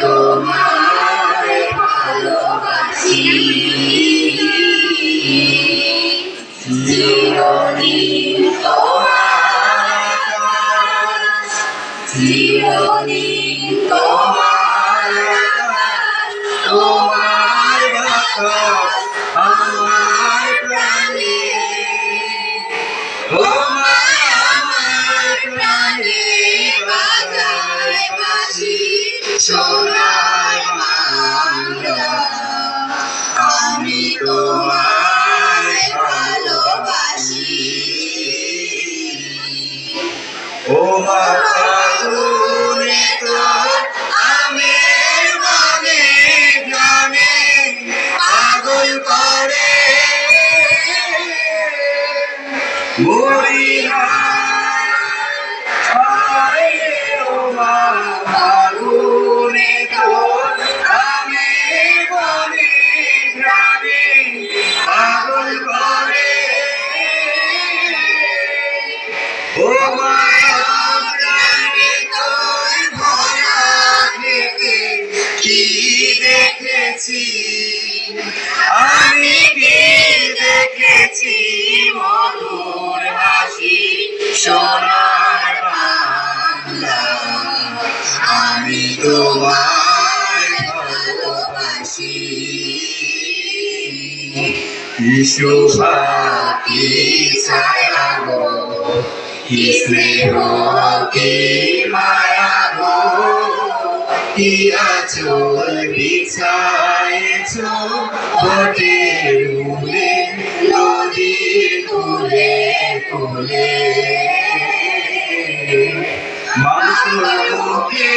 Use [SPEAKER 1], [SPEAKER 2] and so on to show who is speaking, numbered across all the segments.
[SPEAKER 1] তোমায় ভালোবাসি চিরদিন তোমার চিরদিন তোমার তোমার আমি তোমায় ভালোবাসি। ও মা ফাগুনে দেখেছি, আমি কি দেখেছি মধুর হাসি, সোনার বাংলা আমি তোমায় ভালোবাসি। ইসু কি ছায়া গো কি স্নেহ কি আচল বিছায়েছ বটের মূলে নদীর কুলে কুলে মানুষ মুখে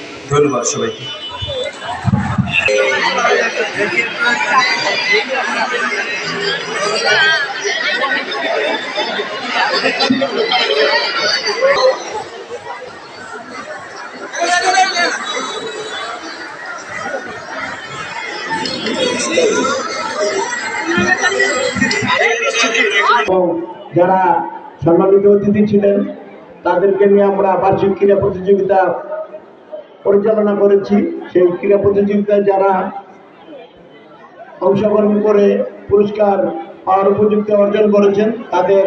[SPEAKER 1] ধন্যবাদ সবাইকে।
[SPEAKER 2] যারা সম্মানিত অতিথি ছিলেন তাদেরকে নিয়ে আমরা বার্ষিক ক্রীড়া প্রতিযোগিতা পরিচালনা করেছি, সেই ক্রীড়া প্রতিযোগিতায় যারা অংশগ্রহণ করে পুরস্কার পাওয়ার উপযুক্ত অর্জন করেছেন, তাদের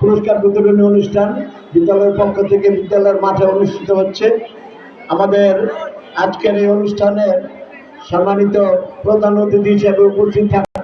[SPEAKER 2] পুরস্কার বিতরণী অনুষ্ঠান বিদ্যালয়ের পক্ষ থেকে বিদ্যালয়ের মাঠে অনুষ্ঠিত হচ্ছে। আমাদের আজকের এই অনুষ্ঠানে সম্মানিত প্রধান অতিথি হিসেবে উপস্থিত থাকা